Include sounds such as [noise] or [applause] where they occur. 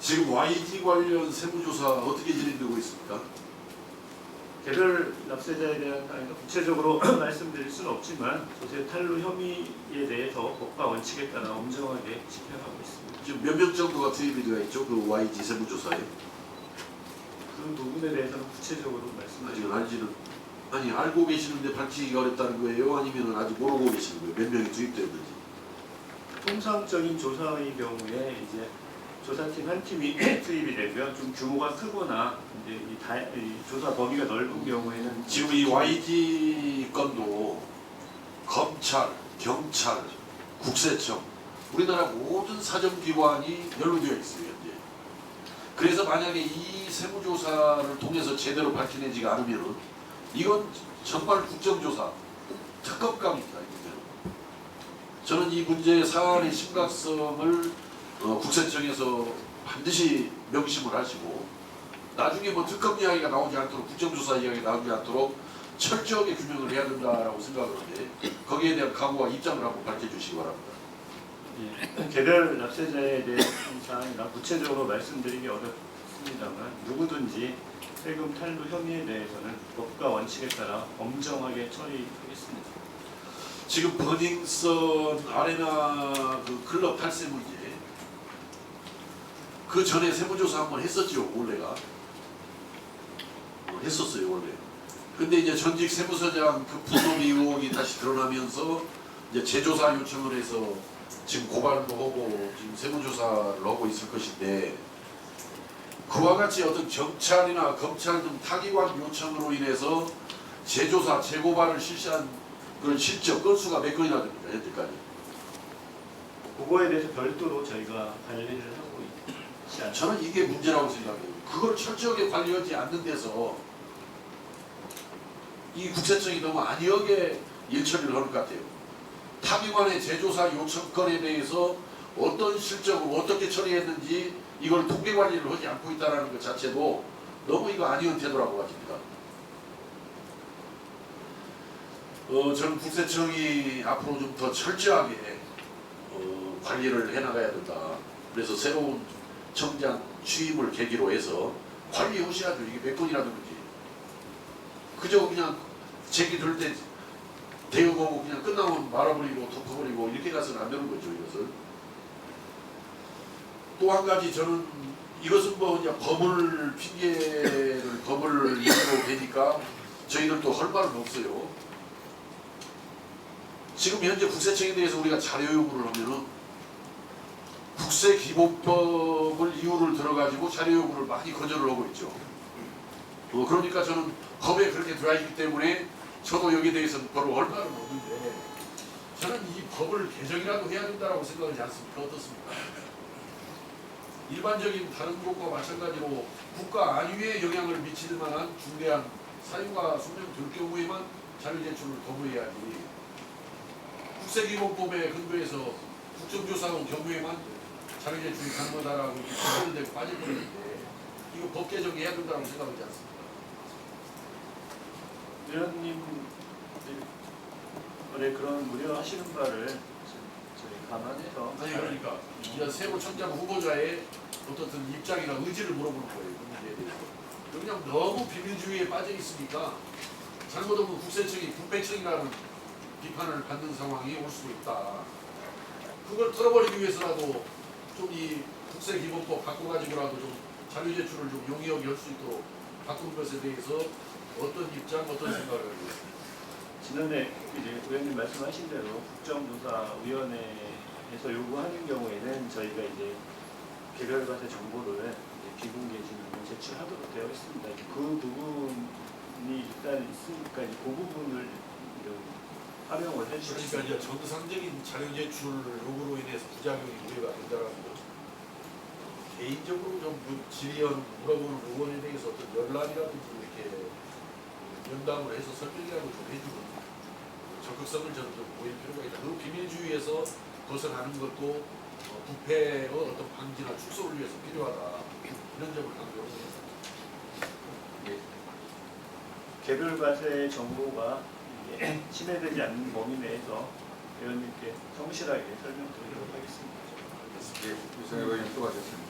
지금 YG 관련 세무조사 어떻게 진행되고 있습니까? 개별 납세자에 대한 아니, 구체적으로 [clears throat] 말씀드릴 수는 없지만 조세 탈루 혐의에 대해서 법과 원칙에 따라 엄정하게 집행하고 있습니다. 지금 몇 명 정도가 투입이 되어 있죠? 그 YG 세무조사에 그 부분에 대해서는 구체적으로 아직 말씀드리고 알지는 아니 알고 계시는데 밝히기가 어렵다는 거예요? 아니면 아직 모르고 계시는 거예요? 몇 명이 투입되었는지 통상적인 조사의 경우에 이제 조사팀 한 팀이 [clears throat] 투입이 되면 좀 규모가 크거나 이제 이, 다, 이 조사 범위가 넓은 경우에는 지금 이 YG 건도 검찰, 경찰, 국세청 우리나라 모든 사정기관이 연루되어 있어요 현재. 그래서 만약에 이 세무조사를 통해서 제대로 밝혀내지가 않으면 이건 정말 국정조사 특검감입니다. 저는 이 문제의 사안의 심각성을 어, 국세청에서 반드시 명심을 하시고 나중에 뭐 특검 이야기가 나오지 않도록 국정조사 이야기가 나오지 않도록 철저하게 규명을 해야 된다라고 생각을 하는데 거기에 대한 각오와 입장을 한번 밝혀주시기 바랍니다. 예, 개별 납세자에 대한 사항이라 구체적으로 말씀드리기 어렵습니다만 누구든지 세금 탈루 혐의에 대해서는 법과 원칙에 따라 엄정하게 처리하겠습니다. 지금 버닝썬 아레나 그 클럽 탈세 문제 그 전에 세무조사 한번 했었죠 원래가 어, 했었어요 원래 근데 이제 전직 세무서장 그 부동 의혹이 다시 드러나면서 이제 재조사 요청을 해서 지금 고발도 하고 지금 세무조사를 하고 있을 것인데 그와 같이 어떤 경찰이나 검찰 등 타기관 요청으로 인해서 재조사 재고발을 실시한 그런 실적 건수가 몇 건이나 됩니까 현재까지? 그거에 대해서 별도로 저희가 관리를 하고 않습니다. 저는 이게 문제라고 생각해요. 그걸 철저하게 관리하지 않는 데서 이 국세청이 너무 안이하게 일처리를 하는 것 같아요. 타기관의 재조사 요청건에 대해서 어떤 실적으로 어떻게 처리했는지 이걸 통계 관리를 하지 않고 있다는 것 자체도 너무 이거 아니한 태도라고 같습니다. 어, 저는 국세청이 앞으로 좀 더 철저하게 어, 관리를 해나가야 된다. 그래서 새로운 청장 취임을 계기로 해서 관리하셔야죠. 이게 몇 건이라든지. 그저 그냥 제기 들때 대응하고 그냥 끝나면 말아버리고 덮어버리고 이렇게 가서는 안 되는 거죠. 이것은. 또 한 가지 저는 이것은 뭐 이제 법을 핑계를 법을 이유로 되니까 저희들도 할 말은 없어요. 지금 현재 국세청에 대해서 우리가 자료 요구를 하면은 국세 기본법을 이유를 들어가지고 자료 요구를 많이 거절을 하고 있죠. 어, 그러니까 저는 법에 그렇게 들어가 있기 때문에 저도 여기에 대해서는 별로 할 말은 없는데 저는 이 법을 개정이라도 해야 된다고 생각하지 않습니까? 어떻습니까? 일반적인 다른 곳과 마찬가지로 국가 안위에 영향을 미칠 만한 중대한 사유가 소명될 경우에만 자료 제출을 거부해야지 국세기본법에 근거해서 국정조사원 경우에만 자료 제출이 가능하다라고 이렇게 빠져버리는데 이거 법 개정 해야 된다고 생각하지 않습니까? 의원님 의 그런 우려하시는 바를 저희 감안해서 아니 그러니까 이제 세무 청장 후보자의 어떻든 입장이나 의지를 물어보는 거예요. 그 문제에 대해서. 그냥 너무 비밀주의에 빠져 있으니까 잘못하면 국세청이 국배청이라는 비판을 받는 상황이 올 수도 있다. 그걸 털어버리기 위해서라도 좀 이 국세 기본법 바꿔가지고라도 좀 자료 제출을 좀 용이하게 할 수 있도록 바꾼 것에 대해서 어떤 입장, 어떤 생각을 하고 있습니다. 지난해 이제 의원님 말씀하신 대로 국정조사위원회에서 요구하는 경우에는 저희가 이제 개별과세 정보를 비공개 진행을 제출하도록 되어 있습니다. 그 부분이 일단 있으니까 그 부분을 이런 활용을 그러니까 해주시면 이제 정상적인 자료 제출 요구로 인해서 부작용이 우려가 된다는 거. 개인적으로 좀그 질의원 물어보는 의원에 대해서 어떤 연락이라든지 이렇게 면담을 해서 설명이라도 좀 해주는 적극성을 저는 좀 보일 필요가 있다. 그 비밀주의에서 벗어나는 것도 어, 부패의 어떤 방지나 축소를 위해서 필요하다. 이런 점을 강조합니다. 개별 과세 정보가 이게 [coughs] 침해되지 않는 범위 내에서 의원님께 성실하게 설명드리도록 하겠습니다. 예, 유승희 의원님 수고하셨습니다.